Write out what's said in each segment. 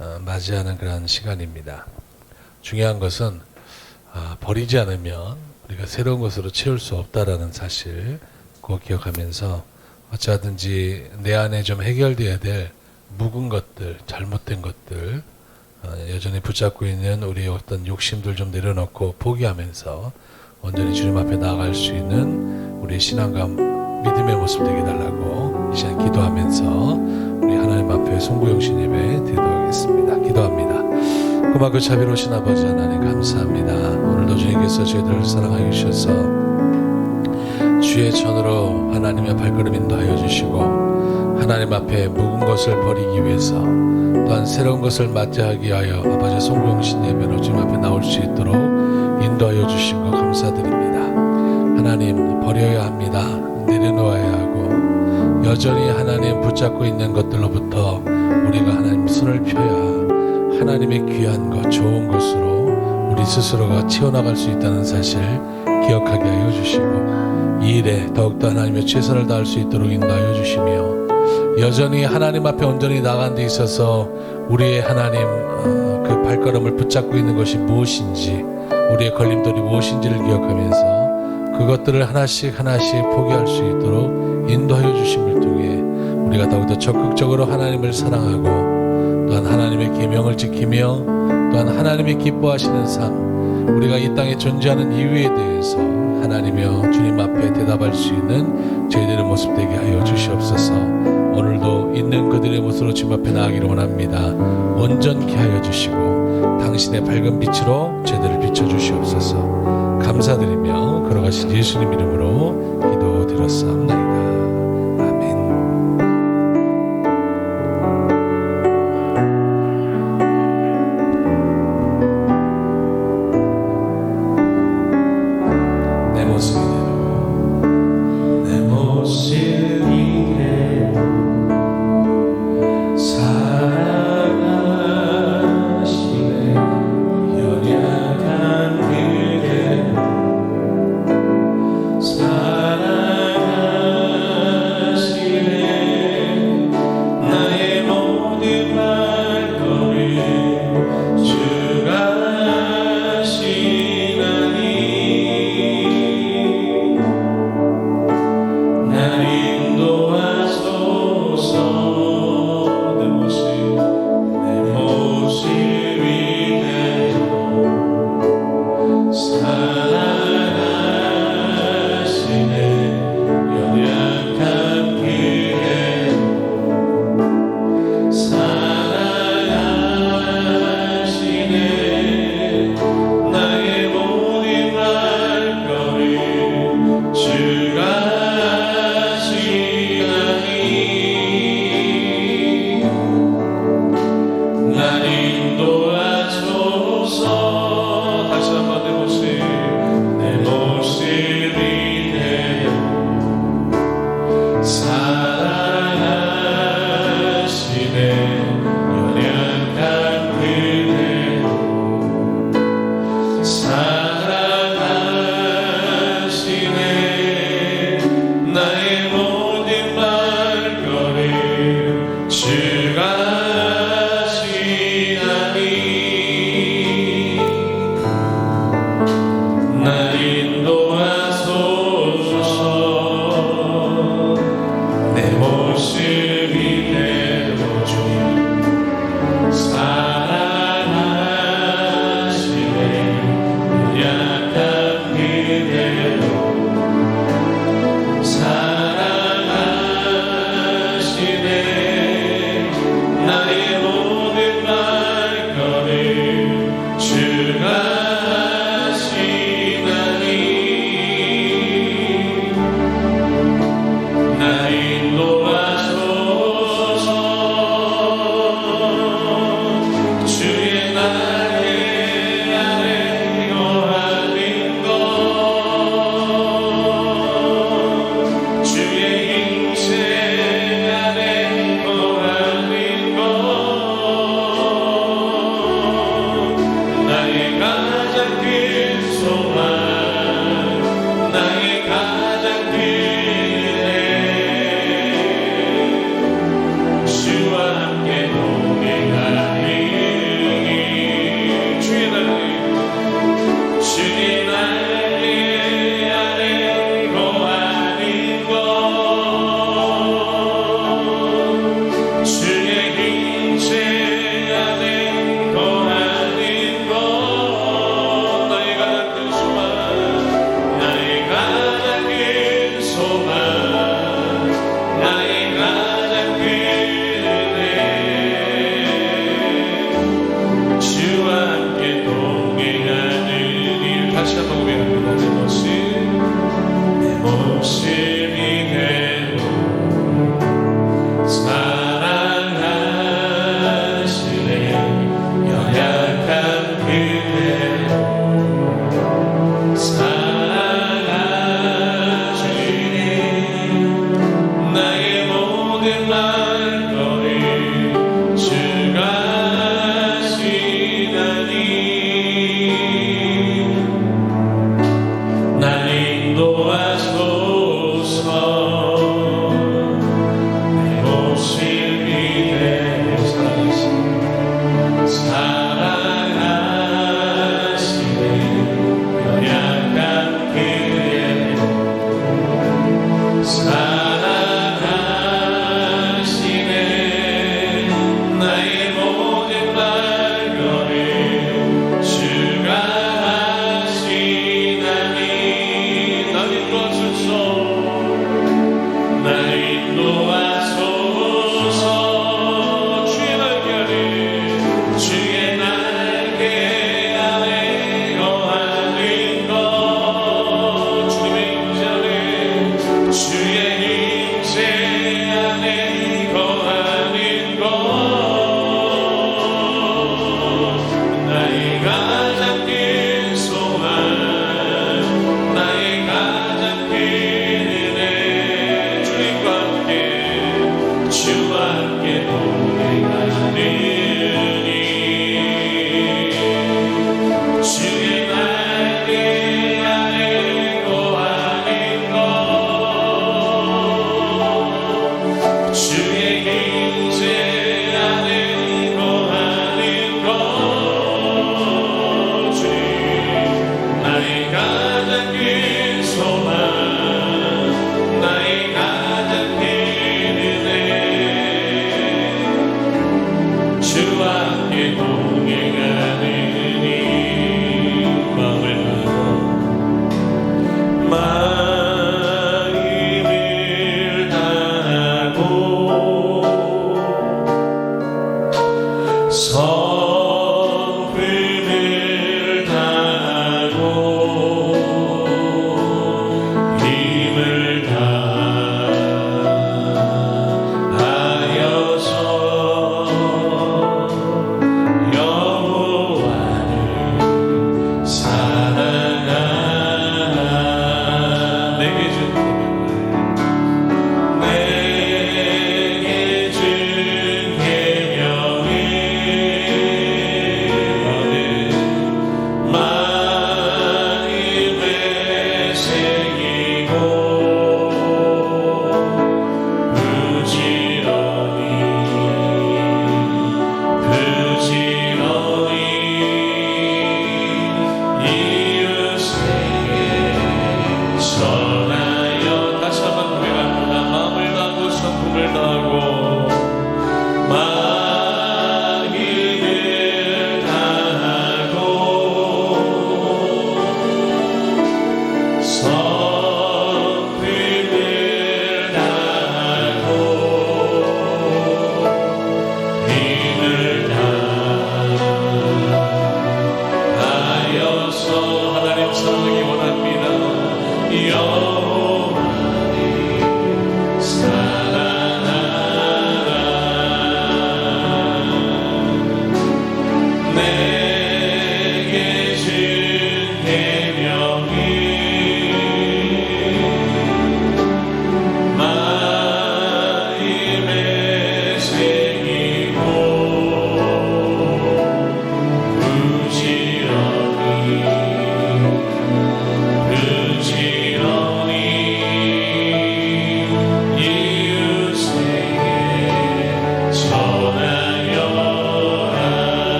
어, 맞이하는 그런 시간입니다. 중요한 것은 아, 버리지 않으면 우리가 새로운 것으로 채울 수 없다라는 사실 꼭 기억하면서 어찌하든지 내 안에 좀 해결돼야 될 묵은 것들, 잘못된 것들 어, 여전히 붙잡고 있는 우리의 어떤 욕심들 좀 내려놓고 포기하면서 온전히 주님 앞에 나아갈 수 있는 우리의 신앙과 믿음의 모습 되게 달라고 이 시간 기도하면서 송구영신 예배 드리도록 하겠습니다. 기도합니다. 고맙고 자비로우신 아버지 하나님 감사합니다. 오늘도 주님께서 저희들을 사랑하여 주셔서 주의 전으로 하나님의 발걸음 인도하여 주시고 하나님 앞에 묵은 것을 버리기 위해서 또한 새로운 것을 맞이하기 위하여 아버지 송구영신 예배로 주님 앞에 나올 수 있도록 인도하여 주신 것 감사드립니다. 하나님 버려야 합니다. 내려놓아야 여전히 하나님 붙잡고 있는 것들로부터 우리가 하나님 손을 펴야 하나님의 귀한 것, 좋은 것으로 우리 스스로가 채워나갈 수 있다는 사실 기억하게 하여 주시고 이 일에 더욱더 하나님의 최선을 다할 수 있도록 인도하여 주시며 여전히 하나님 앞에 온전히 나간 데 있어서 우리의 하나님 어, 그 발걸음을 붙잡고 있는 것이 무엇인지 우리의 걸림돌이 무엇인지를 기억하면서 그것들을 하나씩 하나씩 포기할 수 있도록 인도하여 주심을 통해 우리가 더욱더 적극적으로 하나님을 사랑하고 또한 하나님의 계명을 지키며 또한 하나님이 기뻐하시는 삶 우리가 이 땅에 존재하는 이유에 대해서 하나님여 주님 앞에 대답할 수 있는 저희들의 모습 되게 하여 주시옵소서. 오늘도 있는 그들의 모습으로 주님 앞에 나가기를 원합니다. 온전케 하여 주시고 당신의 밝은 빛으로 저희들을 비춰주시옵소서. 감사드리며 걸어가신 예수님 이름으로 기도드렸사옵나이다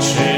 change.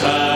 Time.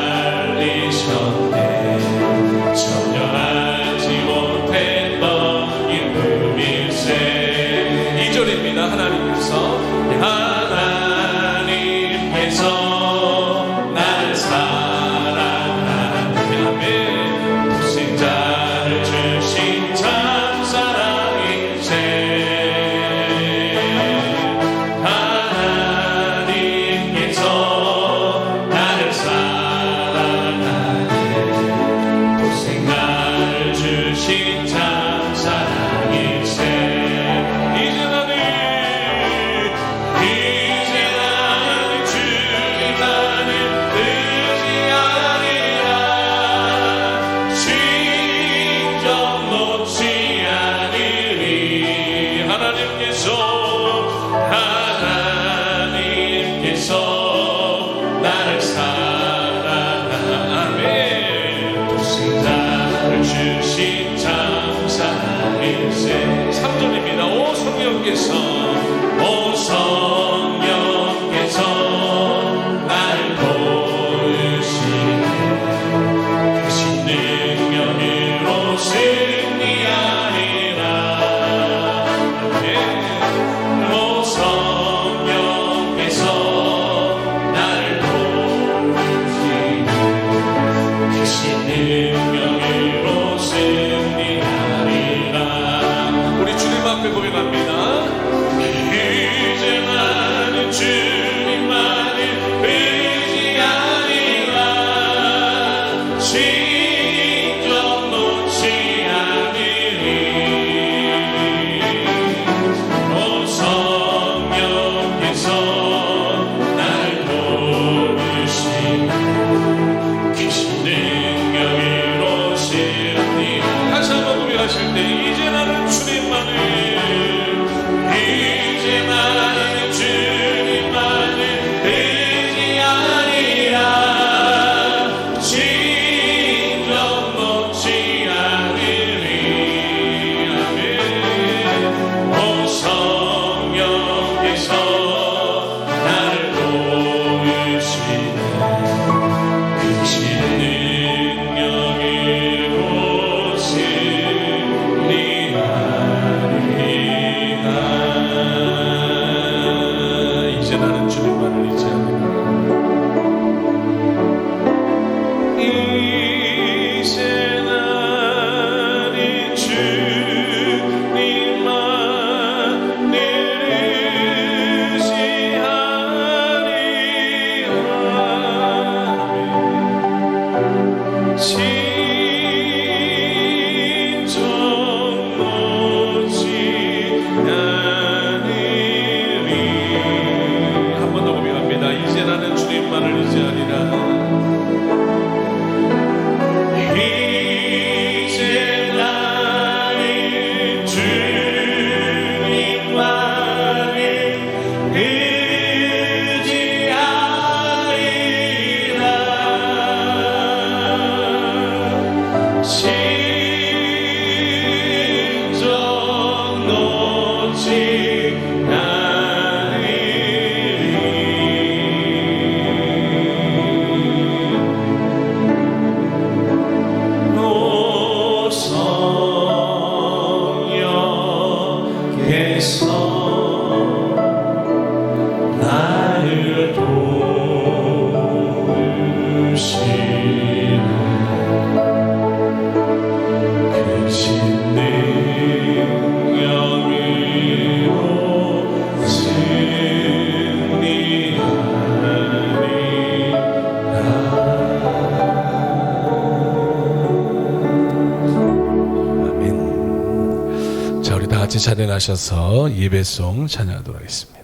자리에 나셔서 예배송 찬양하도록 하겠습니다.